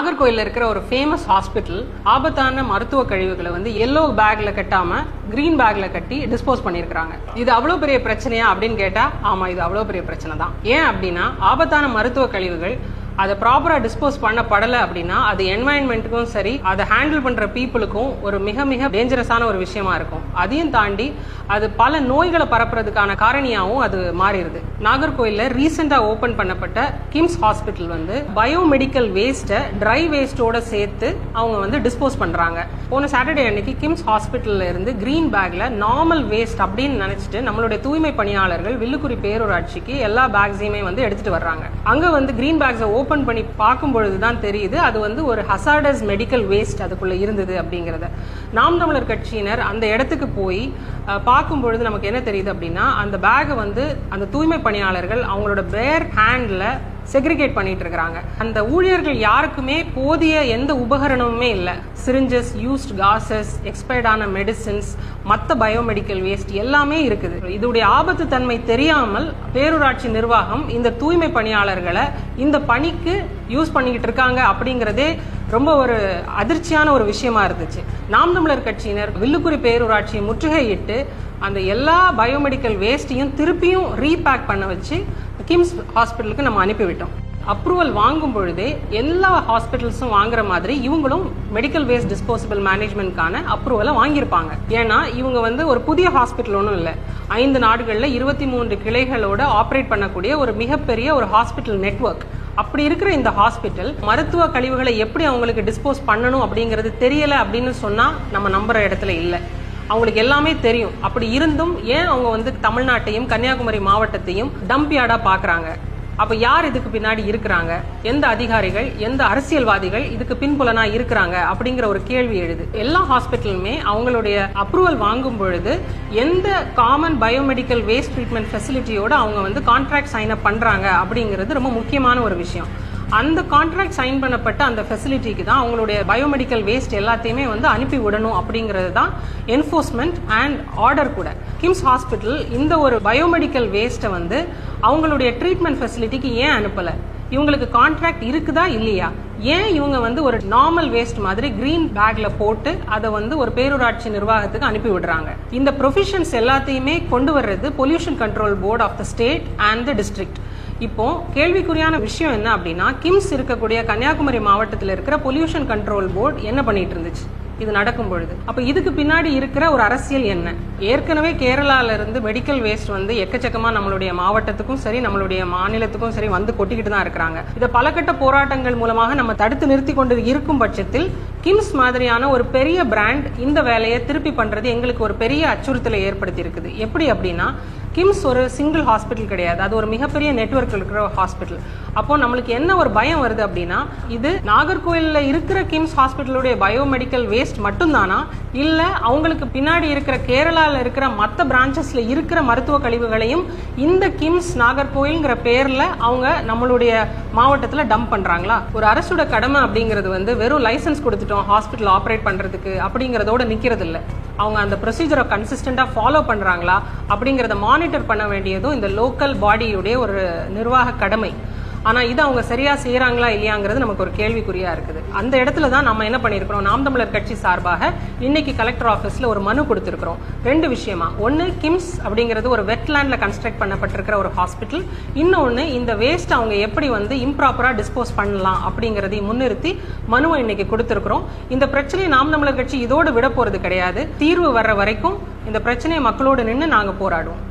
நாகர்கோயில்ல இருக்கிற ஒரு famous hospital ஆபத்தான மருத்துவ கழிவுகளை வந்து எல்லோ பேக்ல கட்டாம கிரீன் பேக்ல கட்டி டிஸ்போஸ் பண்ணியிருக்காங்க இது அவ்வளவு பெரிய பிரச்சனையா அப்படின்னு கேட்டா ஆமா இது அவ்வளவு பெரிய பிரச்சனை தான். ஏன் அப்படின்னா ஆபத்தான மருத்துவ கழிவுகள் அதை ப்ராப்பராக டிஸ்போஸ் பண்ணப்படலை அப்படின்னா அது என்வாயன்மெண்ட்டுக்கும் சரி அதை ஹேண்டில் பண்ணுற பீப்புளுக்கும் ஒரு மிக மிக டேஞ்சரஸான ஒரு விஷயமா இருக்கும். அதையும் தாண்டி அது பல நோய்களை பரப்புறதுக்கான காரணியாகவும் அது மாறிடுது. நாகர்கோயில்ல ரீசெண்டாக ஓப்பன் பண்ணப்பட்ட கிம்ஸ் ஹாஸ்பிட்டல் வந்து பயோமெடிக்கல் வேஸ்ட்டை ட்ரை வேஸ்ட்டோட சேர்த்து அவங்க வந்து டிஸ்போஸ் பண்ணுறாங்க போன சாட்டர்டே அன்னைக்கு கிம்ஸ் ஹாஸ்பிட்டல்ல இருந்து கிரீன் பேக்கில் நார்மல் வேஸ்ட் அப்படின்னு நினச்சிட்டு நம்மளுடைய தூய்மை பணியாளர்கள் வில்லுக்குறி பேரூராட்சிக்கு எல்லா பேக்ஸையுமே வந்து எடுத்துகிட்டு வர்றாங்க. அங்கே வந்து கிரீன் பேக்ஸை ஓப்பன் பண்ணி பார்க்கும் பொழுது தான் தெரியுது. அது வந்து ஒரு ஹசார்டஸ் மெடிக்கல் வேஸ்ட் அதுக்குள்ளே இருந்தது அப்படிங்கிறத. நாம் தமிழர் கட்சியினர் அந்த இடத்துக்கு போய் பார்க்கும் பொழுது நமக்கு என்ன தெரியுது அப்படின்னா அந்த பேக்கை வந்து அந்த தூய்மை பணியாளர்கள் அவங்களோட பேர் ஹேண்டில் செக்ரிகேட் பண்ணிட்டு இருக்காங்க அந்த ஊழியர்கள் யாருக்குமே போதிய எந்த உபகரணமுமே இல்லை. சிரிஞ்சஸ் யூஸ்ட் காசஸ் எக்ஸ்பயர்டான மெடிசின்ஸ் மற்ற பயோமெடிக்கல் வேஸ்ட் எல்லாமே இருக்குது. இதோடைய ஆபத்து தன்மை தெரியாமல் பேரூராட்சி நிர்வாகம் இந்த தூய்மை பணியாளர்களை இந்த பணிக்கு யூஸ் பண்ணிக்கிட்டு இருக்காங்க அப்படிங்கிறதே ரொம்ப ஒரு அதிர்ச்சியான ஒரு விஷயமா இருந்துச்சு. நாம் தமிழர் கட்சியினர் வில்லுக்குறி பேரூராட்சியை முற்றுகையிட்டு அந்த எல்லா பயோமெடிக்கல் வேஸ்ட்டையும் திருப்பியும் ரீபேக் பண்ண வச்சு கிம்ஸ் ஹாஸ்பிட்டலுக்கு நம்ம அனுப்பிவிட்டோம். அப்ரூவல் வாங்கும் பொழுதே எல்லா ஹாஸ்பிட்டல்ஸும் வாங்குற மாதிரி இவங்களும் மெடிக்கல் வேஸ்ட் டிஸ்போசபிள் மேனேஜ்மெண்ட்கான அப்ரூவலை வாங்கியிருப்பாங்க. ஏன்னா இவங்க வந்து ஒரு புதிய ஹாஸ்பிட்டல் ஒன்றும் இல்லை. ஐந்து நாடுகளில் இருபத்தி மூன்று கிளைகளோட ஆப்ரேட் பண்ணக்கூடிய ஒரு மிகப்பெரிய ஒரு ஹாஸ்பிட்டல் நெட்வொர்க் அப்படி இருக்கிற இந்த ஹாஸ்பிட்டல் மருத்துவ கழிவுகளை எப்படி அவங்களுக்கு டிஸ்போஸ் பண்ணணும் அப்படிங்கிறது தெரியல அப்படின்னு சொன்னா நம்ம நம்புற இடத்துல இல்லை. அவங்களுக்கு எல்லாமே தெரியும். அப்படி இருந்தும் ஏன் அவங்க வந்து தமிழ்நாட்டையும் கன்னியாகுமரி மாவட்டத்தையும் டம்ப் யார்டா பாக்குறாங்க? அப்ப யார் இதுக்கு பின்னாடி இருக்கிறாங்க? எந்த அதிகாரிகள் எந்த அரசியல்வாதிகள் இதுக்கு பின்புலனா இருக்கிறாங்க? அப்படிங்கிற ஒரு கேள்வி எழுது. எல்லா ஹாஸ்பிட்டலுமே அவங்களுடைய அப்ரூவல் வாங்கும் பொழுது எந்த காமன் பயோமெடிக்கல் வேஸ்ட் ட்ரீட்மெண்ட் ஃபெசிலிட்டியோட அவங்க வந்து கான்ட்ராக்ட் சைன் அப் பண்றாங்க அப்படிங்கிறது ரொம்ப முக்கியமான ஒரு விஷயம். அந்த கான்ட்ராக்ட் சைன் பண்ணப்பட்ட அந்த ஃபெசிலிட்டிக்கு தான் அவங்களுடைய பயோமெடிக்கல் வேஸ்ட் எல்லாத்தையுமே வந்து அனுப்பி விடணும் அப்படிங்கிறது தான் என்ஃபோர்ஸ்மெண்ட் அண்ட் ஆர்டர் கூட. கிம்ஸ் ஹாஸ்பிட்டல் இந்த ஒரு பயோமெடிக்கல் வேஸ்ட்டை வந்து அவங்களுடைய ட்ரீட்மெண்ட் ஃபெசிலிட்டிக்கு ஏன் அனுப்பலை? இவங்களுக்கு கான்ட்ராக்ட் இருக்குதா இல்லையா? ஏன் இவங்க வந்து ஒரு நார்மல் வேஸ்ட் மாதிரி கிரீன் பேக்ல போட்டு அதை வந்து ஒரு பேரூராட்சி நிர்வாகத்துக்கு அனுப்பி விடுறாங்க? இந்த ப்ரொஃபிஷன்ஸ் எல்லாத்தையுமே கொண்டு வர்றது pollution control board of the state and the district இப்போ கேள்விக்குறியான விஷயம் என்ன அப்படின்னா கிம்ஸ் இருக்கக்கூடிய கன்னியாகுமரி மாவட்டத்தில் இருக்கிற பொல்யூஷன் கண்ட்ரோல் போர்டு என்ன பண்ணிட்டு இருந்துச்சு? இது நடக்கும் பொழுது. அப்ப இதுக்கு பின்னாடி இருக்கிற ஒரு அரசியல் என்ன? ஏற்கனவே கேரளால இருந்து மெடிக்கல் வேஸ்ட் வந்து எக்கச்சக்கமா நம்மளுடைய மாவட்டத்துக்கும் சரி நம்மளுடைய மாநிலத்துக்கும் சரி வந்து கொட்டிக்கிட்டு தான் இருக்கிறாங்க. இதை பலகட்ட போராட்டங்கள் மூலமாக நம்ம தடுத்து நிறுத்தி கொண்டு இருக்கும் பட்சத்தில் கிம்ஸ் மாதிரியான ஒரு பெரிய பிராண்ட் இந்த வேலையை திருப்பி பண்றது எங்களுக்கு ஒரு பெரிய அச்சுறுத்தலை ஏற்படுத்தி இருக்குது எப்படி அப்படின்னா கிம்ஸ் ஒரு சிங்கிள் ஹாஸ்பிட்டல் கிடையாது. அது ஒரு மிகப்பெரிய நெட்ஒர்க் இருக்கிற ஹாஸ்பிட்டல் அப்போ நம்மளுக்கு என்ன ஒரு பயம் வருது அப்படின்னா இது நாகர்கோயிலில் இருக்கிற கிம்ஸ் ஹாஸ்பிட்டலுடைய பயோமெடிக்கல் வேஸ்ட் மட்டும்தானா? இல்ல அவங்களுக்கு பின்னாடி இருக்கிற கேரளால இருக்கிற மற்ற பிரான்ச்சஸ்ல இருக்கிற மருத்துவ கழிவுகளையும் இந்த கிம்ஸ் நாகர்கோவில்ங்கிற பேர்ல அவங்க நம்மளுடைய மாவட்டத்துல டம்ப் பண்றாங்களா? ஒரு அரசோட கடமை அப்படிங்கிறது வந்து வெறும் லைசன்ஸ் கொடுத்துட்டோம் ஹாஸ்பிட்டல் ஆப்ரேட் பண்றதுக்கு அப்படிங்கறதோட நிக்கிறது இல்லை அவங்க அந்த ப்ரொசீஜரை கன்சிஸ்டண்ட்டாக ஃபாலோ பண்ணுறாங்களா அப்படிங்கிறத மானிட்டர் பண்ண வேண்டியதும் இந்த லோக்கல் பாடியுடைய ஒரு நிர்வாக கடமை. ஆனால் இது அவங்க சரியாக செய்கிறாங்களா இல்லையாங்கிறது நமக்கு ஒரு கேள்விக்குறியாக இருக்குது. அந்த இடத்துல தான் நம்ம என்ன பண்ணியிருக்கிறோம்? நாம் தமிழர் கட்சி சார்பாக இன்னைக்கு கலெக்டர் ஆஃபீஸில் ஒரு மனு கொடுத்துருக்குறோம். ரெண்டு விஷயமா. ஒன்று கிம்ஸ் அப்படிங்கிறது ஒரு வெட்லேண்டில் கன்ஸ்ட்ரக்ட் பண்ணப்பட்டிருக்கிற ஒரு ஹாஸ்பிட்டல் இன்னொன்று இந்த வேஸ்ட் அவங்க எப்படி வந்து இம்ப்ராப்பராக டிஸ்போஸ் பண்ணலாம் அப்படிங்கிறதையும் முன்னிறுத்தி மனுவை இன்னைக்கு கொடுத்துருக்குறோம். இந்த பிரச்சனையை நாம் தமிழர் கட்சி இதோடு விட போகிறது கிடையாது. தீர்வு வர்ற வரைக்கும் இந்த பிரச்சனையை மக்களோடு நின்று நாங்கள் போராடுவோம்.